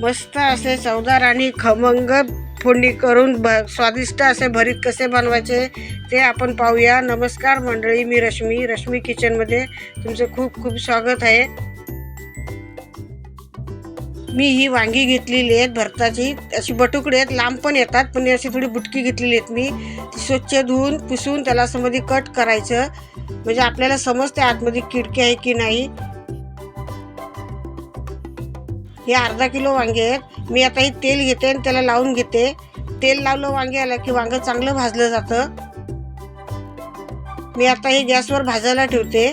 मस्त असे चवदार आणि खमंग फोडणी करून भ स्वादिष्ट असे भरीत कसे बनवायचे ते आपण पाहूया. नमस्कार मंडळी मी रश्मी रश्मी किचनमध्ये तुमचं खूप खूप स्वागत आहे. मी ही वांगी घेतलेली आहेत भरताची. अशी बटुकडे आहेत लांब पण येतात पण अशी थोडी बुटकी घेतलेली आहेत मी. ती स्वच्छ धुवून पुसून त्याला असं मध्ये कट करायचं. म्हणजे आपल्याला समजते आतमध्ये किडकी आहे की नाही. हे अर्धा किलो वांगे आहेत. मी आता हे तेल घेते आणि त्याला लावून घेते. तेल लावलं वांग्याला की वांगं चांगलं भाजलं जातं. मी आता हे गॅसवर भाजायला ठेवते.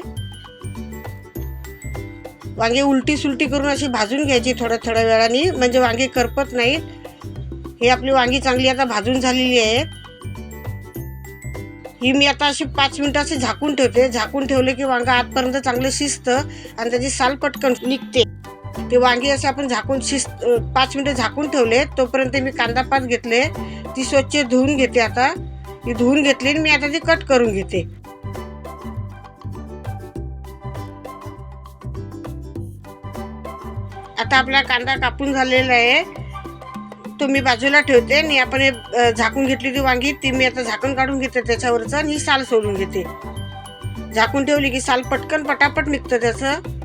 वांगे उलटी सुलटी करून अशी भाजून घ्यायची थोड्या थोड्या वेळाने. म्हणजे वांगे करपत नाहीत. हे आपली वांगी चांगली आता भाजून झालेली आहेत ही मी आता अशी पाच मिनटं अशी झाकून ठेवते. झाकून ठेवले की वांगा आतपर्यंत चांगलं शिजतं आणि त्याची साल पटकन निघते. ते वांगी असे आपण झाकून शिस्त पाच मिनिटं झाकून ठेवले तोपर्यंत मी कांदा पात घेतले. ती स्वच्छ धुवून घेते आता. ती धुवून घेतली आणि मी आता ती कट करून घेते. आता आपला कांदा कापून झालेला आहे. तो मी बाजूला ठेवते आणि आपण हे झाकून घेतली ती वांगी ती मी आता झाकण काढून घेते त्याच्यावरचं आणि ही साल सोडून घेते. झाकून ठेवली की साल पटकन पटापट निघतं त्याचं.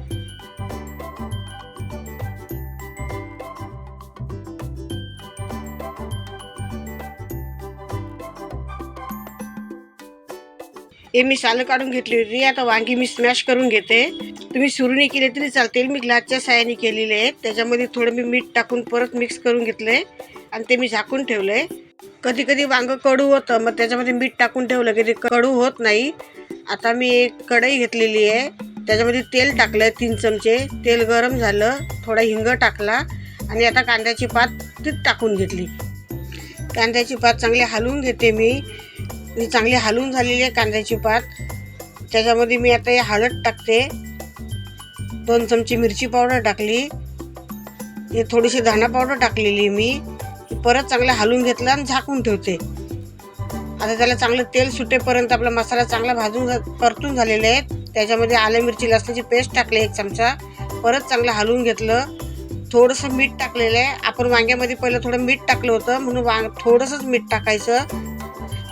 हे मी सालं काढून घेतली होती. आता वांगी मी स्मॅश करून घेते. तुम्ही सुरुने केले तरी चालतील. मी ग्लासच्या साह्याने केलेले आहेत. त्याच्यामध्ये थोडं मी मीठ टाकून परत मिक्स करून घेतलंय. आणि ते मी झाकून ठेवलंय. कधी कधी वांगं कडू होतं मग त्याच्यामध्ये मीठ टाकून ठेवलं की ते कडू होत नाही. आता मी एक कढई घेतलेली आहे. त्याच्यामध्ये तेल टाकलंय तीन चमचे. तेल गरम झालं थोडा हिंग टाकला आणि आता कांद्याची पात तीच टाकून घेतली. कांद्याची पात चांगली हलवून घेते मी. ही चांगली हलवून झालेली आहे कांद्याची पात. त्याच्यामध्ये मी आता हे हळद टाकते. दोन चमची मिरची पावडर टाकली. हे थोडीशी धाना पावडर टाकलेली मी. परत चांगलं हलवून घेतलं आणि झाकून ठेवते. आता त्याला चांगलं तेल सुटेपर्यंत आपला मसाला चांगला भाजून परतून झालेले आहेत. त्याच्यामध्ये आलं मिरची लसणाची पेस्ट टाकली एक चमचा. परत चांगलं हलवून घेतलं. थोडंसं मीठ टाकलेलं आहे. आपण वांग्यामध्ये पहिलं थोडं मीठ टाकलं होतं. म्हणून वांग थोडंसंच मीठ टाकायचं.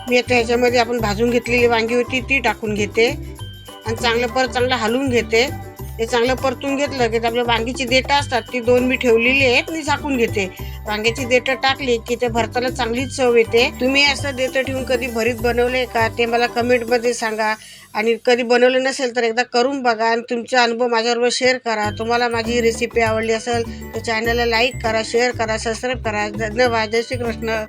मी आता ह्याच्यामध्ये आपण भाजून घेतलेली वांगी होती ती टाकून घेते. आणि चांगलं परत चांगलं हलवून घेते. हे चांगलं परतून घेतलं की आपल्या वांगीची देठं असतात ती दोन मी ठेवलेली आहेत मी झाकून घेते. वांग्याची देठं टाकली की ते भरताला चांगलीच चव येते. तुम्ही असं देठं ठेवून कधी भरीत बनवले का ते मला कमेंटमध्ये सांगा. आणि कधी बनवलं नसेल तर एकदा करून बघा आणि तुमचा अनुभव माझ्याबरोबर शेअर करा. तुम्हाला माझी रेसिपी आवडली असेल तर चॅनलला लाईक करा शेअर करा सबस्क्राईब करा. धन्यवाद. जय श्री कृष्ण